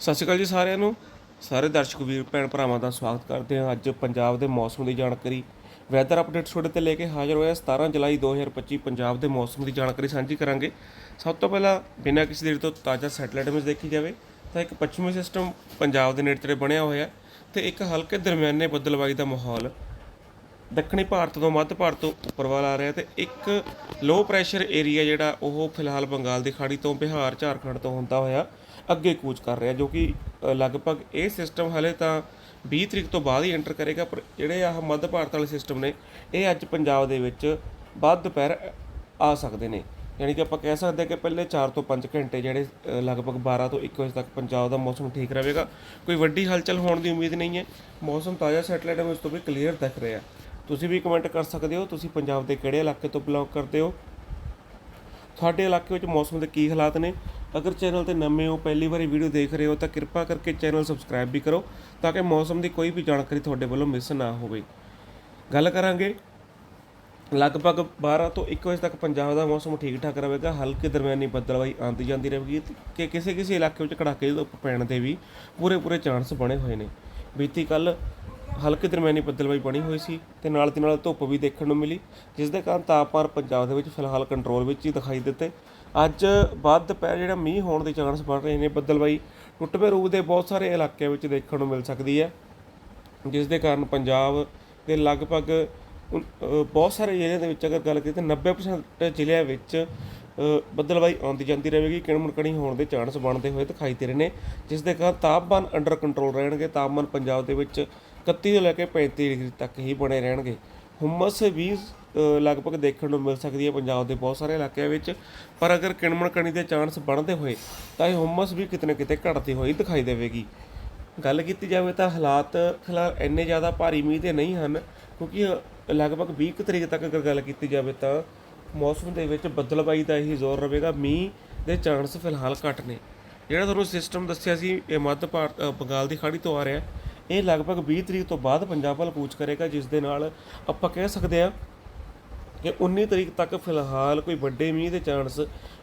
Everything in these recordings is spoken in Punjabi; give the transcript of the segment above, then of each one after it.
ਸਤਿ ਸ਼੍ਰੀ ਅਕਾਲ ਜੀ ਸਾਰਿਆਂ ਨੂੰ। ਸਾਰੇ ਦਰਸ਼ਕ ਵੀਰ, ਭੈਣ ਭਰਾਵਾਂ ਦਾ ਸਵਾਗਤ ਕਰਦੇ ਹਾਂ ਅੱਜ ਪੰਜਾਬ ਦੇ ਮੌਸਮ ਦੀ ਜਾਣਕਾਰੀ। ਵੈਦਰ ਅਪਡੇਟ ਤੁਹਾਡੇ ਤੇ ਲੈ ਕੇ ਹਾਜ਼ਰ ਹੋਇਆ। 17 ਜੁਲਾਈ 2025 ਪੰਜਾਬ ਦੇ ਮੌਸਮ ਦੀ ਜਾਣਕਾਰੀ ਸਾਂਝੀ ਕਰਾਂਗੇ। ਸਭ ਤੋਂ ਪਹਿਲਾਂ ਬਿਨਾਂ ਕਿਸੇ ਦੇਰ ਤੋਂ ਤਾਜ਼ਾ ਸੈਟੇਲਾਈਟ ਇਮੇਜ ਦੇਖੀ ਜਾਵੇ, ਤਾਂ ਇੱਕ ਪੱਛਮੀ ਸਿਸਟਮ ਪੰਜਾਬ ਦੇ ਨੇੜੇ ਤੇੜੇ ਬਣਿਆ ਹੋਇਆ ਤੇ ਇੱਕ ਹਲਕੇ ਦਰਮਿਆਨੇ ਬੱਦਲਵਾਈ ਦਾ ਮਾਹੌਲ ਦੱਖਣੀ ਭਾਰਤ ਤੋਂ ਮੱਧ ਭਾਰਤ ਤੋਂ ਉੱਪਰ ਵੱਲ ਆ ਰਿਹਾ ਤੇ ਇੱਕ ਲੋ ਪ੍ਰੈਸ਼ਰ ਏਰੀਆ ਜਿਹੜਾ ਉਹ ਫਿਲਹਾਲ ਬੰਗਾਲ ਦੀ ਖਾੜੀ ਤੋਂ ਬਿਹਾਰ, ਝਾਰਖੰਡ ਤੋਂ ਹੁੰਦਾ ਹੋਇਆ। ਅੱਗੇ ਕੂਚ ਕਰ ਰਿਹਾ, ਜੋ ਕਿ ਲਗਭਗ ਇਹ ਸਿਸਟਮ ਹਲੇ ਤਾਂ 20 ਤਰੀਕ ਤੋਂ ਬਾਅਦ ਹੀ ਐਂਟਰ ਕਰੇਗਾ, ਪਰ ਜਿਹੜੇ ਆਹ ਮੱਧ ਭਾਰਤ ਵਾਲੇ ਸਿਸਟਮ ਨੇ, ਇਹ ਅੱਜ ਪੰਜਾਬ ਦੇ ਵਿੱਚ ਵੱਧ ਦੁਪਹਿਰ ਆ ਸਕਦੇ ਨੇ। ਯਾਨੀ ਕਿ ਆਪਾਂ ਕਹਿ ਸਕਦੇ ਹਾਂ ਕਿ ਪਹਿਲੇ 4 ਤੋਂ 5 ਘੰਟੇ ਜਿਹੜੇ ਲਗਭਗ 12 ਤੋਂ 1 ਵਜੇ ਤੱਕ ਪੰਜਾਬ ਦਾ ਮੌਸਮ ਠੀਕ ਰਹੇਗਾ। ਕੋਈ ਵੱਡੀ ਹਲਚਲ ਹੋਣ ਦੀ ਉਮੀਦ ਨਹੀਂ ਹੈ। ਮੌਸਮ ਤਾਜ਼ਾ ਸੈਟਲਾਈਟ ਇਮੇਜ ਤੋਂ ਵੀ ਕਲੀਅਰ ਦਿਖ ਰਿਹਾ ਤੁਸੀਂ ਵੀ ਕਮੈਂਟ ਕਰ ਸਕਦੇ ਹੋ, ਤੁਸੀਂ ਪੰਜਾਬ ਦੇ ਕਿਹੜੇ ਇਲਾਕੇ ਤੋਂ ਬਿਲੋਂਗ ਕਰਦੇ ਹੋ? ਤੁਹਾਡੇ ਇਲਾਕੇ ਵਿੱਚ ਮੌਸਮ ਦੇ ਕੀ ਹਾਲਾਤ ਨੇ? ਅਗਰ ਚੈਨਲ ਤੇ ਨਵੇਂ ਹੋ, ਪਹਿਲੀ ਵਾਰੀ ਵੀਡੀਓ ਦੇਖ ਰਹੇ ਹੋ, ਤਾਂ ਕਿਰਪਾ ਕਰਕੇ ਚੈਨਲ ਸਬਸਕ੍ਰਾਈਬ ਵੀ ਕਰੋ ਤਾਂ ਕਿ ਮੌਸਮ ਦੀ ਕੋਈ ਵੀ ਜਾਣਕਾਰੀ ਤੁਹਾਡੇ ਵੱਲੋਂ ਮਿਸ ਨਾ ਹੋਵੇ। ਗੱਲ ਕਰਾਂਗੇ, ਲਗਭਗ 12 ਤੋਂ 1 ਵਜੇ ਤੱਕ ਪੰਜਾਬ ਦਾ ਮੌਸਮ ਠੀਕ ਠਾਕ ਰਹੇਗਾ, ਹਲਕੇ ਦਰਮਿਆਨੀ ਬੱਦਲਵਾਈ ਆਉਂਦੀ ਜਾਂਦੀ ਰਹੇਗੀ ਕਿ ਕਿਸੇ ਕਿਸੇ ਇਲਾਕੇ ਵਿੱਚ ਕੜਾਕੇ ਪੈਣ ਦੇ ਵੀ ਪੂਰੇ ਪੂਰੇ ਚਾਂਸ ਬਣੇ ਹੋਏ ਨੇ। ਬੀਤੀ ਕੱਲ ਹਲਕੇ ਦਰਮਿਆਨੀ ਬੱਦਲਵਾਈ ਬਣੀ ਹੋਈ ਸੀ ਤੇ ਨਾਲ ਦੀ ਨਾਲ ਧੁੱਪ ਵੀ ਦੇਖਣ ਨੂੰ ਮਿਲੀ ਜਿਸ ਦੇ ਕਾਰਨ ਤਾਪਮਾਨ ਪੰਜਾਬ ਦੇ ਵਿੱਚ ਫਿਲਹਾਲ ਕੰਟਰੋਲ ਵਿੱਚ ਹੀ ਦਿਖਾਈ ਦਿੱਤੇ। ਅੱਜ ਬਾਅਦ ਦੁਪਹਿਰ ਜਿਹੜਾ ਮੀਂਹ ਹੋਣ ਦੇ ਚਾਂਸ ਬਣ ਰਹੇ ਨੇ ਬੱਦਲਵਾਈ ਟੁੱਟਵੇਂ ਰੂਪ ਦੇ ਬਹੁਤ ਸਾਰੇ ਇਲਾਕਿਆਂ ਵਿੱਚ ਦੇਖਣ ਨੂੰ ਮਿਲ ਸਕਦੀ ਹੈ ਜਿਸ ਦੇ ਕਾਰਨ ਪੰਜਾਬ ਦੇ ਲਗਭਗ ਬਹੁਤ ਸਾਰੇ ਜ਼ਿਲ੍ਹਿਆਂ ਦੇ ਵਿੱਚ ਅਗਰ ਗੱਲ ਕਰੀਏ ਤਾਂ 90% ਜ਼ਿਲ੍ਹਿਆਂ ਵਿੱਚ ਅ, ਬੱਦਲਵਾਈ ਆਉਂਦੀ ਜਾਂਦੀ ਰਹੇਗੀ ਕਿਣਮਣਕਣੀ ਹੋਣ ਦੇ ਚਾਂਸ ਬਣਦੇ ਹੋਏ ਦਿਖਾਈ ਦੇ ਰਹੇ ਨੇ ਜਿਸ ਦੇ ਕਾਰਨ ਤਾਪਮਾਨ ਅੰਡਰ ਕੰਟਰੋਲ ਰਹਿਣਗੇ। ਤਾਪਮਾਨ ਪੰਜਾਬ ਦੇ ਵਿੱਚ 31 ਤੋਂ ਲੈ ਕੇ 35 ਡਿਗਰੀ ਤੱਕ ਹੀ ਬਣੇ ਰਹਿਣਗੇ। ਹੁਮਸ ਵੀ ਲਗਭਗ ਦੇਖਣ ਨੂੰ ਮਿਲ ਸਕਦੀ ਹੈ ਪੰਜਾਬ ਦੇ ਬਹੁਤ ਸਾਰੇ ਇਲਾਕਿਆਂ ਵਿੱਚ। ਪਰ ਅਗਰ ਕਿਣਮਣ ਕਣੀ ਦੇ ਚਾਂਸ ਬਣਦੇ ਹੋਏ, ਤਾਂ ਇਹ ਹੁਮਸ ਵੀ ਕਿਤੇ ਨਾ ਕਿਤੇ ਘਟਦੀ ਹੋਈ ਦਿਖਾਈ ਦੇਵੇਗੀ। ਗੱਲ ਕੀਤੀ ਜਾਵੇ ਤਾਂ ਹਾਲਾਤ ਫਿਲਹਾਲ ਇੰਨੇ ਜ਼ਿਆਦਾ ਭਾਰੀ ਮੀਂਹ ਦੇ ਨਹੀਂ ਹਨ, ਕਿਉਂਕਿ ਲਗਭਗ 20 ਕੁ ਤਰੀਕ ਤੱਕ ਅਗਰ ਗੱਲ ਕੀਤੀ ਜਾਵੇ ਤਾਂ ਮੌਸਮ ਦੇ ਵਿੱਚ ਬੱਦਲਬਾਈ ਦਾ ਹੀ ਜ਼ੋਰ ਰਹੇਗਾ। ਮੀਂਹ ਦੇ ਚਾਂਸ ਫਿਲਹਾਲ ਘੱਟ ਨੇ। ਜਿਹੜਾ ਤੁਹਾਨੂੰ ਸਿਸਟਮ ਦੱਸਿਆ ਸੀ, ਇਹ ਮੱਧ ਭਾਰਤ ਬੰਗਾਲ ਦੀ ਖਾੜੀ ਤੋਂ ਆ ਰਿਹਾ ਇਹ ਲਗਭਗ 20 ਤਰੀਕ ਤੋਂ ਬਾਅਦ ਪੰਜਾਬ ਵੱਲ ਕੂਚ ਕਰੇਗਾ, ਜਿਸ ਦੇ ਨਾਲ ਆਪਾਂ ਕਹਿ ਸਕਦੇ ਹਾਂ ਕਿ 19 ਤਰੀਕ ਤੱਕ ਫਿਲਹਾਲ ਕੋਈ ਵੱਡੇ ਮੀਂਹ ਦੇ ਚਾਂਸ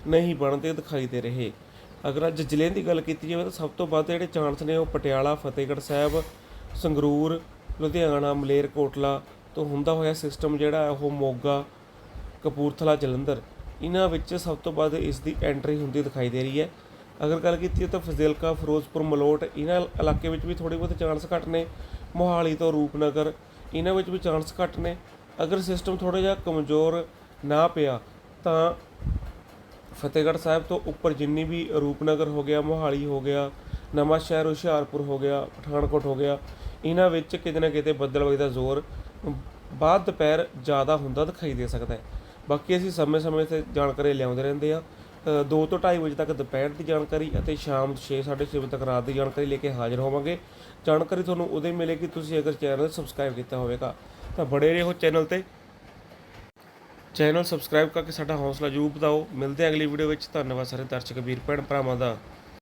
ਨਹੀਂ ਬਣਦੇ ਦਿਖਾਈ ਦੇ ਰਹੇ। ਅਗਰ ਅੱਜ ਜ਼ਿਲ੍ਹਿਆਂ ਦੀ ਗੱਲ ਕੀਤੀ ਜਾਵੇ ਤਾਂ ਸਭ ਤੋਂ ਵੱਧ ਜਿਹੜੇ ਚਾਂਸ ਨੇ ਉਹ ਪਟਿਆਲਾ, ਫਤਿਹਗੜ੍ਹ ਸਾਹਿਬ, ਸੰਗਰੂਰ, ਲੁਧਿਆਣਾ ਮਲੇਰਕੋਟਲਾ ਤੋਂ ਹੁੰਦਾ ਹੋਇਆ ਸਿਸਟਮ ਜਿਹੜਾ ਉਹ ਮੋਗਾ, ਕਪੂਰਥਲਾ, ਜਲੰਧਰ। ਇਹਨਾਂ ਵਿੱਚ ਸਭ ਤੋਂ ਵੱਧ ਇਸ ਦੀ ਐਂਟਰੀ ਹੁੰਦੀ ਦਿਖਾਈ ਦੇ ਰਹੀ ਹੈ। ਅਗਰ ਗੱਲ ਕੀਤੀ ਤਾਂ ਫਜ਼ਿਲਕਾ, ਫਿਰੋਜ਼ਪੁਰ, ਮਲੋਟ, ਇਹਨਾਂ ਇਲਾਕੇ ਵਿੱਚ ਵੀ ਥੋੜੇ ਬਹੁਤ ਚਾਂਸ ਘੱਟ ਨੇ। ਮੋਹਾਲੀ ਤੋਂ ਰੂਪਨਗਰ, ਇਹਨਾਂ ਵਿੱਚ ਵੀ ਚਾਂਸ ਘੱਟ ਨੇ। ਅਗਰ ਸਿਸਟਮ ਥੋੜਾ ਜਿਹਾ ਕਮਜ਼ੋਰ ਨਾ ਪਿਆ, ਤਾਂ ਫਤਿਹਗੜ੍ਹ ਸਾਹਿਬ ਤੋਂ ਉੱਪਰ ਜਿੰਨੀ ਵੀ ਰੂਪਨਗਰ ਹੋ ਗਿਆ, ਮੋਹਾਲੀ ਹੋ ਗਿਆ, ਨਵਾਂ ਸ਼ਹਿਰ ਹੁਸ਼ਿਆਰਪੁਰ ਹੋ ਗਿਆ, ਪਠਾਨਕੋਟ ਹੋ ਗਿਆ, ਇਹਨਾਂ ਵਿੱਚ ਕਿਤੇ ਨਾ ਕਿਤੇ ਬੱਦਲਬਾਈ ਦਾ ਜ਼ੋਰ ਬਾਅਦ ਦੁਪਹਿਰ ਜ਼ਿਆਦਾ ਹੁੰਦਾ ਦਿਖਾਈ ਦੇ ਸਕਦਾ ਹੈ। ਬਾਕੀ ਅਸੀਂ ਸਮੇਂ-ਸਮੇਂ ਤੇ ਜਾਣਕਾਰੀ ਲਿਆਉਂਦੇ ਰਹਿੰਦੇ ਆ 2 ਤੋਂ 2:30 ਵਜੇ ਤੱਕ ਦੁਪਹਿਰ ਦੀ ਜਾਣਕਾਰੀ ਅਤੇ ਸ਼ਾਮ 6:30 ਵਜੇ ਤੱਕ ਰਾਤ ਦੀ ਜਾਣਕਾਰੀ ਲੈ ਕੇ ਹਾਜ਼ਰ ਹੋਵਾਂਗੇ। ਜਾਣਕਾਰੀ ਤੁਹਾਨੂੰ ਉਦੋਂ ਹੀ ਮਿਲੇਗੀ ਤੁਸੀਂ ਅਗਰ ਚੈਨਲ ਸਬਸਕ੍ਰਾਈਬ ਕੀਤਾ ਹੋਵੇਗਾ। ਤਾਂ ਬੜੇ ਰਹੋ ਚੈਨਲ ਤੇ। ਚੈਨਲ ਸਬਸਕ੍ਰਾਈਬ ਕਰਕੇ ਸਾਡਾ ਹੌਸਲਾ ਜ਼ਰੂਰ ਵਧਾਓ। ਮਿਲਦੇ ਅਗਲੀ ਵੀਡੀਓ ਵਿੱਚ। ਧੰਨਵਾਦ ਸਾਰੇ ਦਰਸ਼ਕ, ਵੀਰ, ਭੈਣ ਭਰਾਵਾਂ ਦਾ।